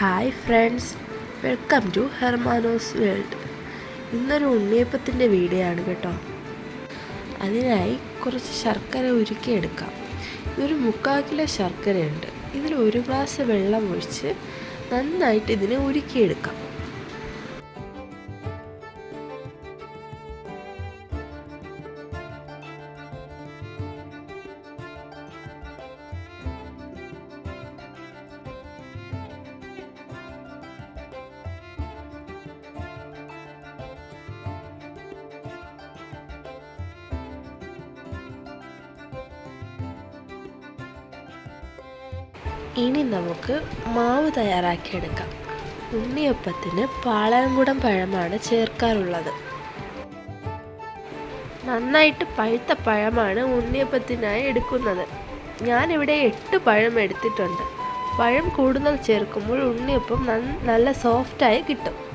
Hi friends welcome to Hermanos world ഇന്നൊരു ഉണ്ണിയപ്പത്തിന്റെ video ആണ് കേട്ടോ. അതിനായി കുറച്ച് ശർക്കര ഉരുക്കി എടുക്കാം ഇതൊരു മുക്കാൽ കിലോ ശർക്കരയുണ്ട്. ഇതിൽ ഒരു ഗ്ലാസ് വെള്ളം ഒഴിച്ച് നന്നായിട്ട് ഇതിനെ ഉരുക്കിയെടുക്കാം. ഇനി നമുക്ക് മാവ് തയ്യാറാക്കിയെടുക്കാം. ഉണ്ണിയപ്പത്തിന് പാളയംകുടം പഴമാണ് ചേർക്കാറുള്ളത്. നന്നായിട്ട് പഴുത്ത പഴമാണ് ഉണ്ണിയപ്പത്തിനായി എടുക്കുന്നത്. ഞാനിവിടെ എട്ട് പഴം എടുത്തിട്ടുണ്ട്. പഴം കൂടുതൽ ചേർക്കുമ്പോൾ ഉണ്ണിയപ്പം നല്ല സോഫ്റ്റായി കിട്ടും.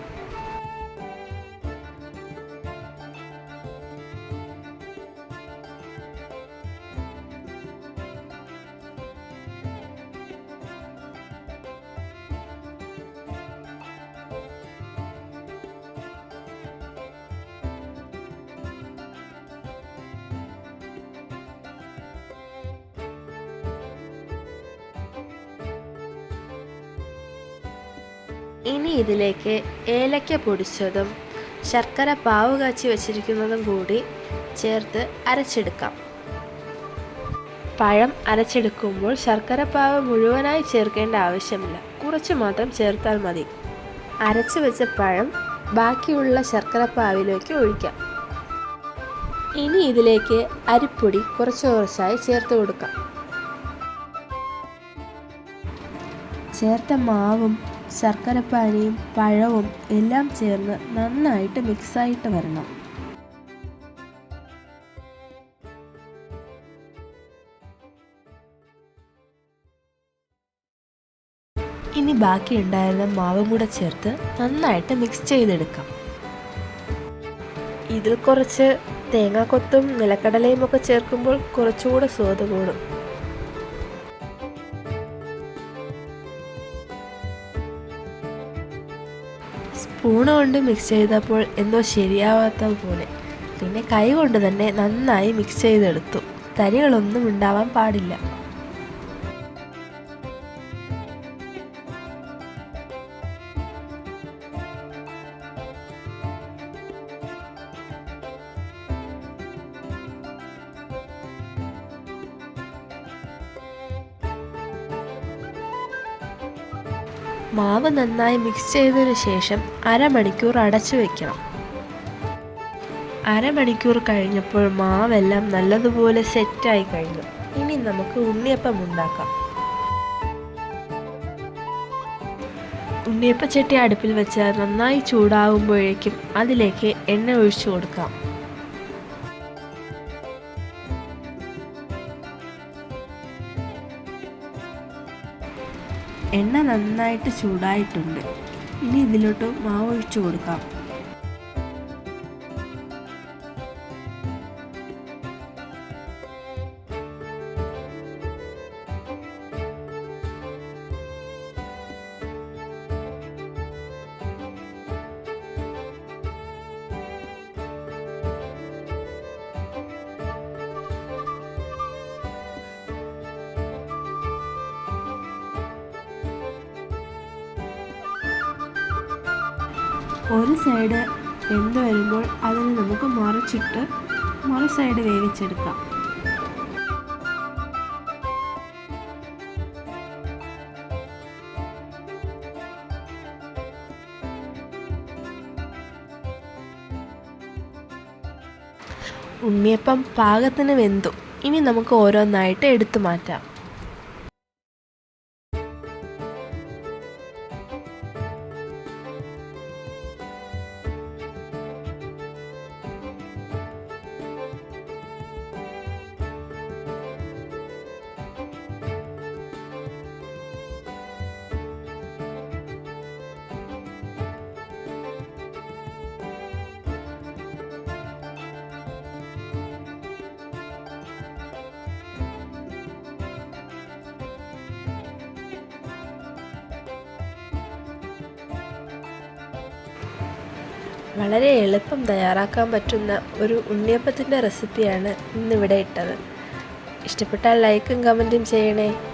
ഇനി ഇതിലേക്ക് ഏലക്ക പൊടിച്ചതും ശർക്കര പാവ് കാച്ചി വെച്ചിരിക്കുന്നതും കൂടി ചേർത്ത് അരച്ചെടുക്കാം. പഴം അരച്ചെടുക്കുമ്പോൾ ശർക്കര പാവ് മുഴുവനായി ചേർക്കേണ്ട ആവശ്യമില്ല. കുറച്ച് മാത്രം ചേർത്താൽ മതി. അരച്ചു വെച്ച പഴം ബാക്കിയുള്ള ശർക്കര പാവിലേക്ക് ഒഴിക്കാം. ഇനി ഇതിലേക്ക് അരിപ്പൊടി കുറച്ച് കുറച്ചായി ചേർത്ത് കൊടുക്കാം. ചേർത്ത മാവും ശർക്കരപ്പാനിയും പഴവും എല്ലാം ചേർന്ന് നന്നായിട്ട് മിക്സായിട്ട് വരണം. ഇനി ബാക്കി ഉണ്ടായിരുന്ന മാവും കൂടെ ചേർത്ത് നന്നായിട്ട് മിക്സ് ചെയ്തെടുക്കാം. ഇതിൽ കുറച്ച് തേങ്ങാക്കൊത്തും നിലക്കടലയും ഒക്കെ ചേർക്കുമ്പോൾ കുറച്ചുകൂടെ സ്വാദ് കൂടും. സ്പൂണ് കൊണ്ട് മിക്സ് ചെയ്തപ്പോൾ എന്തോ ശരിയാവാത്ത പോലെ. പിന്നെ കൈ കൊണ്ട് തന്നെ നന്നായി മിക്സ് ചെയ്തെടുത്തു. തരികളൊന്നും ഉണ്ടാവാൻ പാടില്ല. മാവ് നന്നായി മിക്സ് ചെയ്തതിനു ശേഷം അരമണിക്കൂർ അടച്ചു വെക്കണം. അരമണിക്കൂർ കഴിഞ്ഞപ്പോൾ മാവെല്ലാം നല്ലതുപോലെ സെറ്റായി കഴിഞ്ഞു. ഇനി നമുക്ക് ഉണ്ണിയപ്പം ഉണ്ടാക്കാം. ഉണ്ണിയപ്പച്ചട്ടി അടുപ്പിൽ വെച്ച് നന്നായി ചൂടാകുമ്പോഴേക്കും അതിലേക്ക് എണ്ണ ഒഴിച്ചു കൊടുക്കാം. എണ്ണ നന്നായിട്ട് ചൂടായിട്ടുണ്ട്. ഇനി ഇതിലോട്ട് മാവ് ഒഴിച്ചു കൊടുക്കാം. ഒരു സൈഡ് വെന്ത് വരുമ്പോൾ അതിന് നമുക്ക് മറിച്ചിട്ട് മറു സൈഡ് വേവിച്ചെടുക്കാം. ഉണ്ണിയപ്പം പാകത്തിന് വെന്തു. ഇനി നമുക്ക് ഓരോന്നായിട്ട് എടുത്തു മാറ്റാം. വളരെ എളുപ്പം തയ്യാറാക്കാൻ പറ്റുന്ന ഒരു ഉണ്ണിയപ്പത്തിന്റെ റെസിപ്പിയാണ് ഇന്നിവിടെ ഇട്ടത്. ഇഷ്ടപ്പെട്ടാൽ ലൈക്കും കമന്റും ചെയ്യണേ.